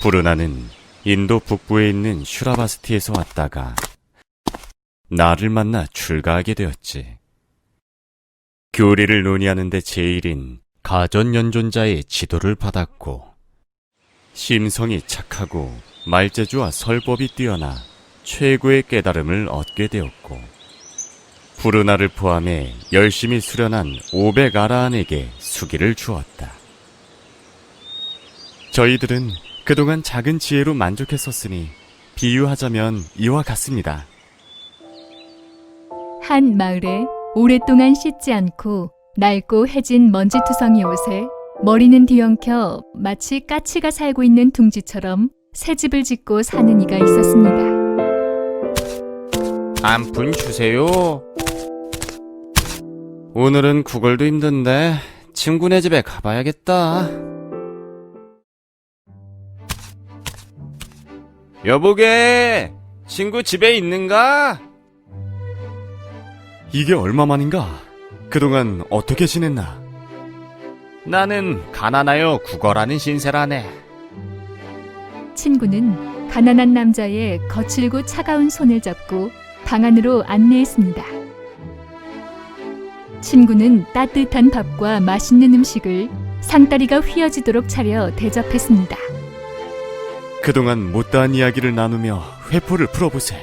푸르나는 인도 북부에 있는 슈라바스티에서 왔다가 나를 만나 출가하게 되었지. 교리를 논의하는데 제일인 가전연존자의 지도를 받았고 심성이 착하고 말재주와 설법이 뛰어나 최고의 깨달음을 얻게 되었고 푸르나를 포함해 열심히 수련한 500아라한에게 수기를 주었다. 저희들은 그동안 작은 지혜로 만족했었으니 비유하자면 이와 같습니다. 한 마을에 오랫동안 씻지 않고 낡고 해진 먼지투성이 옷에 머리는 뒤엉켜 마치 까치가 살고 있는 둥지처럼 새 집을 짓고 사는 이가 있었습니다. 한푼 주세요. 오늘은 구걸도 힘든데 친구네 집에 가봐야겠다. 여보게, 친구 집에 있는가? 이게 얼마만인가? 그동안 어떻게 지냈나? 나는 가난하여 구걸하는 신세라네. 친구는 가난한 남자의 거칠고 차가운 손을 잡고 방 안으로 안내했습니다. 친구는 따뜻한 밥과 맛있는 음식을 상다리가 휘어지도록 차려 대접했습니다. 그동안 못다한 이야기를 나누며 회포를 풀어보세.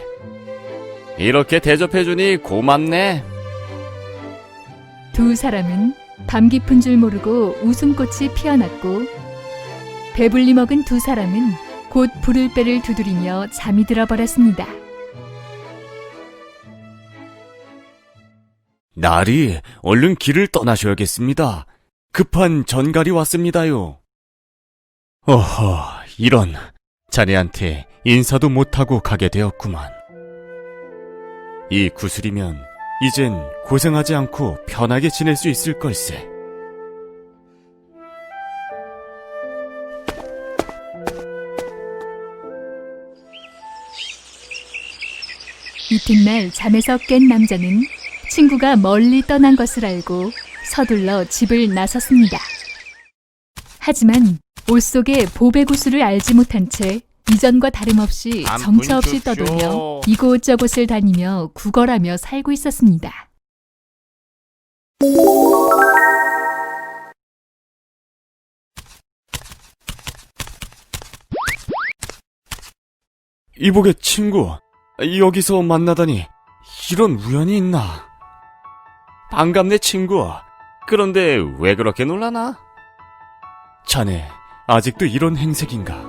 이렇게 대접해주니 고맙네. 두 사람은 밤 깊은 줄 모르고 웃음꽃이 피어났고 배불리 먹은 두 사람은 곧 불을 빼를 두드리며 잠이 들어 버렸습니다. 나리, 얼른 길을 떠나셔야겠습니다. 급한 전갈이 왔습니다요. 어허, 이런. 자네한테 인사도 못하고 가게 되었구만. 이 구슬이면 이젠 고생하지 않고 편하게 지낼 수 있을 걸세. 이튿날 잠에서 깬 남자는 친구가 멀리 떠난 것을 알고 서둘러 집을 나섰습니다. 하지만 옷 속에 보배구슬을 알지 못한 채 이전과 다름없이 안 정처 없이 분주쇼. 떠돌며 이곳저곳을 다니며 구걸하며 살고 있었습니다. 이복의 친구, 여기서 만나다니 이런 우연이 있나? 반갑네 친구. 그런데 왜 그렇게 놀라나? 자네 아직도 이런 행색인가?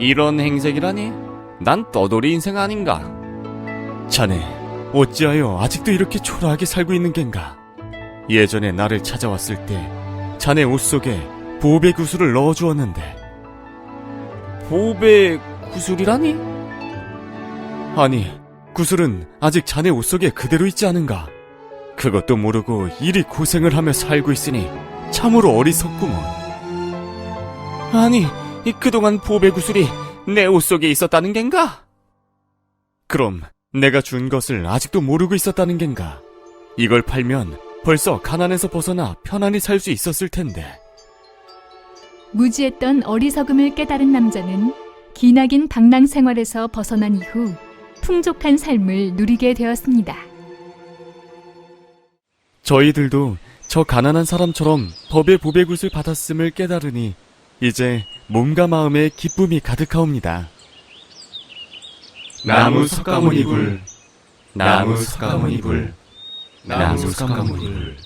이런 행색이라니? 난 떠돌이 인생 아닌가? 자네 어찌하여 아직도 이렇게 초라하게 살고 있는 겐가? 예전에 나를 찾아왔을 때 자네 옷 속에 보배 구슬을 넣어주었는데 보배 구슬이라니? 아니, 구슬은 아직 자네 옷 속에 그대로 있지 않은가? 그것도 모르고 이리 고생을 하며 살고 있으니 참으로 어리석구먼. 아니, 이 그동안 보배 구슬이 내 옷 속에 있었다는 겐가? 그럼 내가 준 것을 아직도 모르고 있었다는 겐가? 이걸 팔면 벌써 가난에서 벗어나 편안히 살 수 있었을 텐데. 무지했던 어리석음을 깨달은 남자는 기나긴 방랑 생활에서 벗어난 이후 풍족한 삶을 누리게 되었습니다. 저희들도 저 가난한 사람처럼 법의 보배굿을 받았음을 깨달으니 이제 몸과 마음에 기쁨이 가득하옵니다. 나무 석가모니 불 나무 석가모니 불 나무 석가모니 불